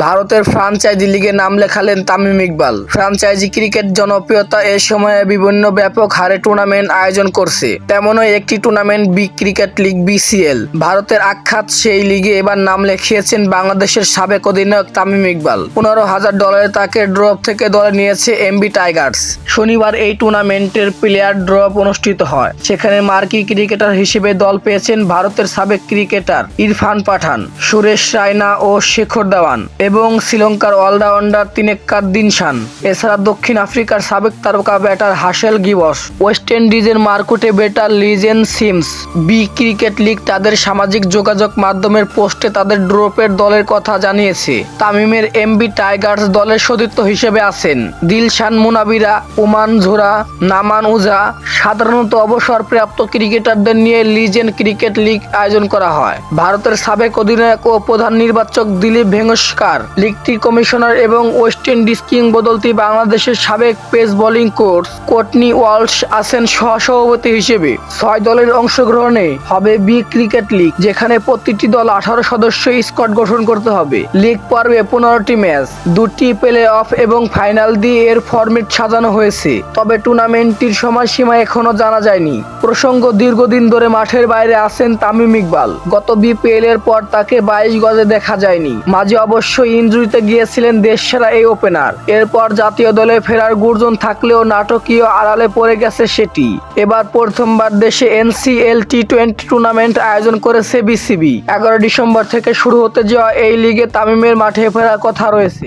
ভারতের ফ্রাঞ্চাইজি লিগে নাম লেখালেন তামিম ইকবাল। ফ্রাঞ্চাইজি ক্রিকেট জনপ্রিয়তা এ সময়ে বিভিন্ন ব্যাপক হারে টুর্নামেন্ট আয়োজন করছে। তেমনই একটি tournament B cricket league BCL. ভারতের আখ্যাত সেই লিগে এবার নাম লেখিয়েছেন বাংলাদেশের সাবেক অধিনায়ক তামিম ইকবাল। পনেরো হাজার ডলারে তাকে ড্রপ থেকে দলে নিয়েছে এমবি টাইগার্স। শনিবার এই টুর্নামেন্টের প্লেয়ার ড্রপ অনুষ্ঠিত হয়। সেখানে মার্কি ক্রিকেটার হিসেবে দল পেয়েছেন ভারতের সাবেক ক্রিকেটার ইরফান পাঠান, সুরেশ রায়না ও শেখর দেওয়ান। এবং শ্রীলঙ্কার অলরাউন্ডার তিনেক্কাদ্দিন শান এছাড়া দক্ষিণ আফ্রিকার সাবেক তারকা ব্যাটার হাসেল গিবস, ওয়েস্ট ইন্ডিজের মার্কুটে ব্যাটার লিজেন সিমস বি ক্রিকেট লিগ তাদের সামাজিক যোগাযোগ মাধ্যমের পোস্টে তাদের ড্রপের দলের কথা জানিয়েছে। তামিমের এমবি টাইগার্স দলের সতীর্থ হিসেবে আছেন। দিলশান মুনাবিরা, ওমান ঝোরা, নামান উজা সাধারণত অবসরপ্রাপ্ত ক্রিকেটারদের নিয়ে লিজেন ক্রিকেট লিগ আয়োজন করা হয়। ভারতের সাবেক অধিনায়ক ও প্রধান নির্বাচক দিলীপ ভেঙ্গস্কার লিগটির কমিশনার এবং ওয়েস্ট ইন্ডিজ কিংবদন্তি বাংলাদেশের সাবেক pace bowling coach Courtney Walsh আছেন সহসভাপতি হিসেবে। ছয় দলের অংশগ্রহণে হবে বি ক্রিকেট লিগ, যেখানে প্রতিটি দল আঠারো সদস্য স্কোয়াড গঠন করতে হবে। লিগ পর্বে পনেরোটি ম্যাচ, দুটি প্লে অফ এবং ফাইনাল দিয়ে এর ফরম্যাট সাজানো হয়েছে। তবে টুর্নামেন্টটির সময়সীমা এখনও জানা যায়নি। প্রসঙ্গ দীর্ঘদিন ধরে মাঠের বাইরে আছেন তামিম ইকবাল। গত বিপিএল এর পর তাকে বাইশ গজে দেখা যায়নি। মাঝে অবশ্য ইনজুরিতে গিয়েছিলেন দেশসেরা এই ওপেনার এরপর জাতীয় দলে ফেরার গুর্জন থাকলেও নাটকীয় আড়ালে পড়ে গেছে সেটি। এবার প্রথমবার দেশে এনসিএল টি টোয়েন্টি টুর্নামেন্ট আয়োজন করেছে বিসিবি। এগারো ডিসেম্বর থেকে শুরু হতে যাওয়া এই লিগে তামিমের মাঠে ফেরার কথা রয়েছে।